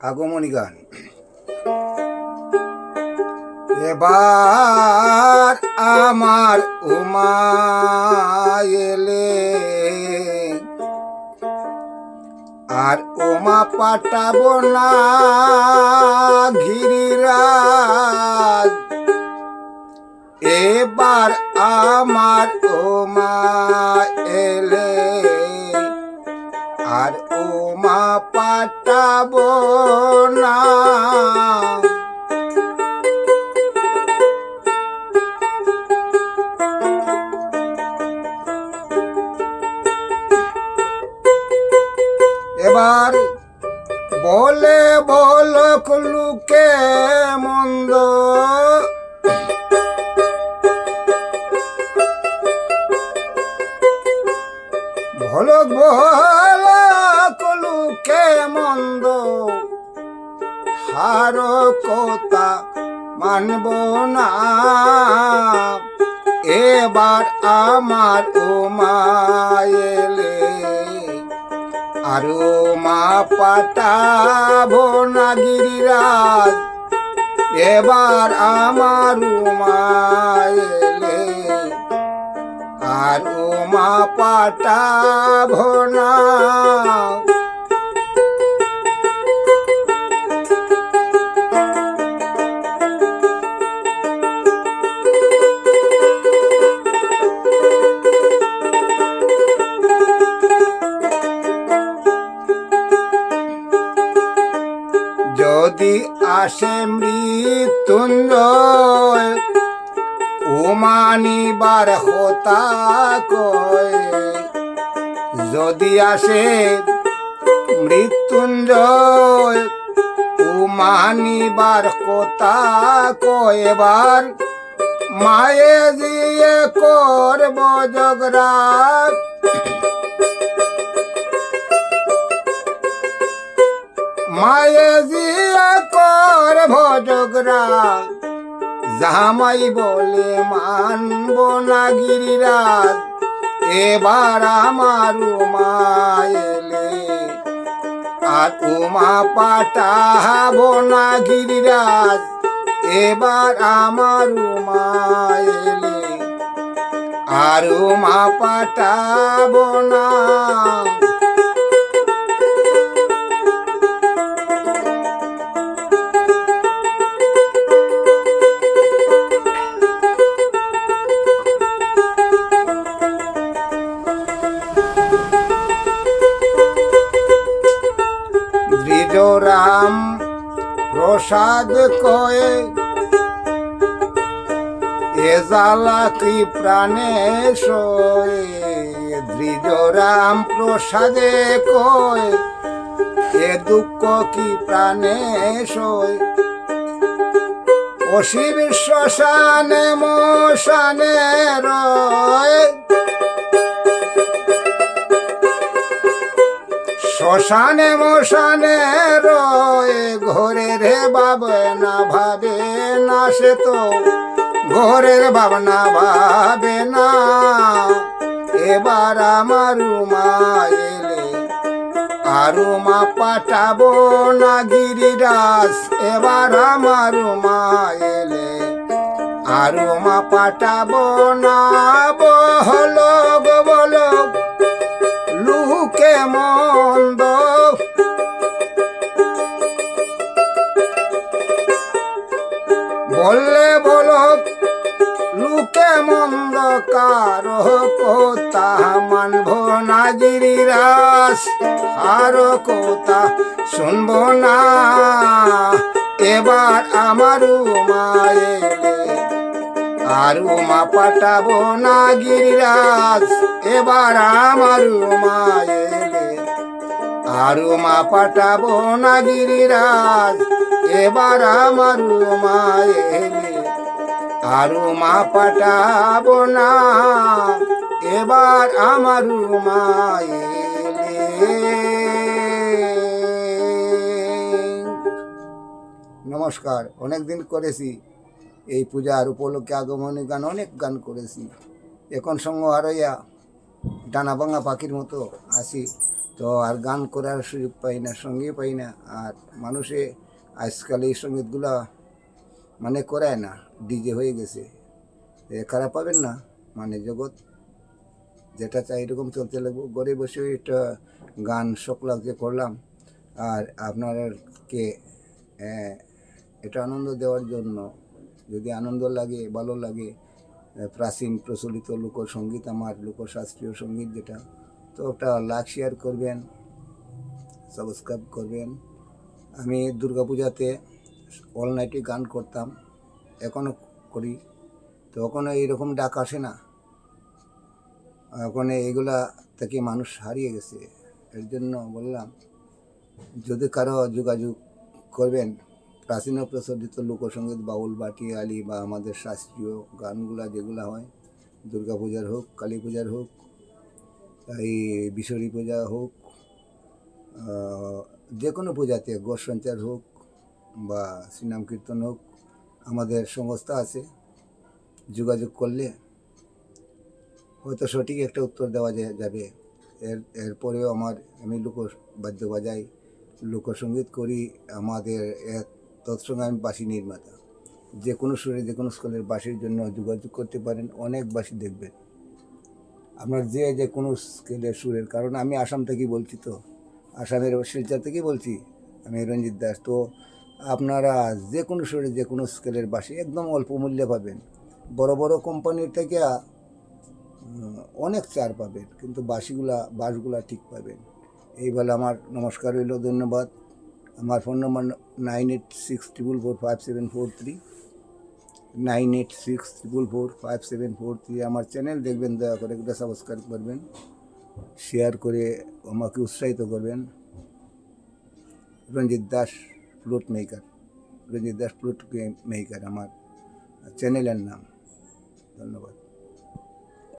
আগমনী গান। এবার আমার উমা এলে। আর উমা পাঠাবো না ঘিরিরাজ এবার আমার ওমা এলে। আর ওমা পাঠাবো না। এবার বলে বল লুকে মন্দ। ভলক ভলক লুকে মন্দ? হার কথা মানব না। এবার আমার ও মায়েলে আরও মা পাঠাবো না গিরিরাজ। এবার আমার মায়েলে আর মা পাঠাবো না। আসে মৃত্যুঞ্জয়। উমানিবার হতা কয়, যদি আসে মৃত্যুঞ্জয় উমানিবার কথা কয়বার মায়ে দিয়ে করব জগরাত মায়ে দিয়ে কর ভজগরা জামাই বলে মানব না গিরিরাজ, এবার আমার মায়েলে আর উমা পাঠাব না গিরিরাজ, এবার আমার মায়েলে আর উমা পাঠাব না প্রসাদ কয়ে, এ জ্বালা কি প্রাণে সয়ে দ্বিজরাম প্রসাদে কয়, এ দুঃখ কি প্রাণে সয় অশিব শ্মশানে মশানে রয় শ্মশানে মশানে রয়ে ঘরের ভাবে না ভাবে না সে তো। ঘরের ভাবনা ভাবে না। এবার আমার মা এলে, আরু মা পাঠাবো না গিরিরাস এবার আমার মা এলে, আরু মা পাঠাবো না বহল গো বলো লুকে মন্দ বললে বলো, লুকে মন্দ কার কোতা মানব না গিরিরাস আর কোতা, শুনব না। এবার আমার মায়েলে আর মা পাঠাবো না গিরিরাজ, এবার আমার মায়েলে আর মা পাঠাবো না গিরিরাজ, এবার আমার মায়েলে আর মা পাঠাবো না, এবার আমার মায়েলে নমস্কার অনেক দিন করেছি। এই পূজার উপলক্ষে আগমনী গান, অনেক গান করেছি। এখন সঙ্গ হারাইয়া ডানা ভাঙা পাখির মতো আসি তো আর গান করার সুযোগ পাই না, সঙ্গে পাই না। আর মানুষে আজকাল এই সঙ্গীতগুলা মানে করায় না, ডিজে হয়ে গেছে। এ খারাপ পাবেন না মানে জগৎ যেটা চাই এরকম চলতে লাগবো। ঘরে বসে একটা গান শখ লাগছে করলাম। আর আপনারকে এটা আনন্দ দেওয়ার জন্য যদি আনন্দ লাগে, ভালো লাগে প্রাচীন প্রচলিত লোকসঙ্গীত আমার, লোকশাস্ত্রীয় সংগীত যেটা, তো ওটা লাইক শেয়ার করবেন সাবস্ক্রাইব করবেন। আমি দুর্গাপূজাতে অল নাইটে গান করতাম এখনও করি। তো এখনও এইরকম ডাক আসে না। এখন এইগুলা থেকে মানুষ হারিয়ে গেছে। এর জন্য বললাম, যদি কারও যোগাযোগ করবেন প্রাচীন প্রচলিত লোকসঙ্গীত বাউল, বাটি, আলি বা আমাদের শাস্ত্রীয় গানগুলা যেগুলো হয়, দুর্গা পূজার হোক, কালী পূজার হোক, এই বিশ্বরী পূজা হোক যে কোনো পূজাতে গোর সঞ্চার হোক বা শ্রীনাম কীর্তন হোক, আমাদের সংস্থা আছে, যোগাযোগ করলে হয়তো সঠিক একটা উত্তর দেওয়া যাবে। এর, এরপরেও আমার, আমি লোক, বাদ্য বাজাই লোকসঙ্গীত করি, আমাদের এক তৎসঙ্গে আমি বাসি নির্মাতা। যে কোনো সুরে, যে কোনো স্কুলের বাসির জন্য যোগাযোগ করতে পারেন, অনেক বাসি দেখবেন। আপনার যে যে কোনো স্কেলের সুরের, কারণ আমি আসাম থেকেই বলছি তো, আসামের শিলচর থেকেই বলছি, আমি রঞ্জিত দাস। তো আপনারা যে কোনো সুরে, যে কোনো স্কেলের বাসি একদম অল্প মূল্যে পাবেন। বড় বড় কোম্পানির থেকে অনেক চার পাবেন, কিন্তু বাসিগুলা, বাসগুলা ঠিক পাবেন। এই বলে আমার নমস্কার রইল, ধন্যবাদ। আমার phone number nine eight six triple four five seven four three nine eight six triple four five seven four three আমার চ্যানেল দেখবেন, দয়া করে একটা সাবস্ক্রাইব করবেন শেয়ার করে আমাকে উৎসাহিত করবেন। Ranjit Das flute maker Ranjit Das flute maker আমার। চ্যানেলের নাম। ধন্যবাদ।